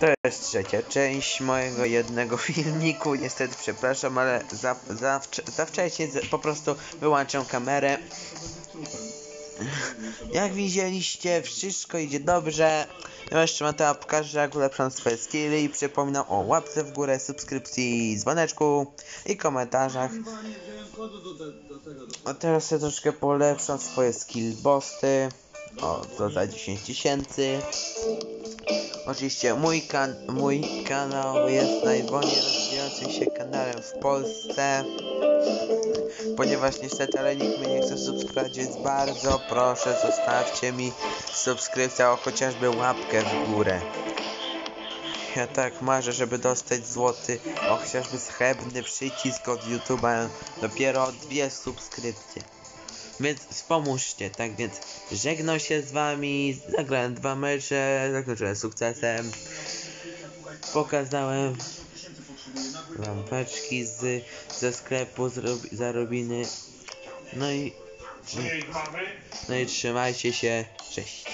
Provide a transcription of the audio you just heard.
To jest trzecia część mojego jednego filmiku. Niestety przepraszam, ale za, za, za wcześnie po prostu wyłączam kamerę. Jak widzieliście, wszystko idzie dobrze. Ja jeszcze Mateo pokażę, jak ulepszam swoje skilly i przypominam o łapce w górę, subskrypcji, dzwoneczku i komentarzach. A teraz ja troszkę polepszam swoje skill boosty. O, to za 10 tysięcy. Oczywiście mój, kan mój kanał jest najwolniej rozwijającym się kanałem w Polsce. Ponieważ niestety, ale nikt mnie nie chce subskrybować, więc bardzo proszę zostawcie mi subskrypcję, o chociażby łapkę w górę. Ja tak marzę, żeby dostać złoty, o chociażby srebrny przycisk od YouTube'a, dopiero dwie subskrypcje. Więc wspomóżcie, tak więc żegnam się z wami, zagrałem dwa mecze, zakończyłem sukcesem. Pokazałem lampeczki z, ze sklepu zarobiny. No i, no i trzymajcie się, cześć.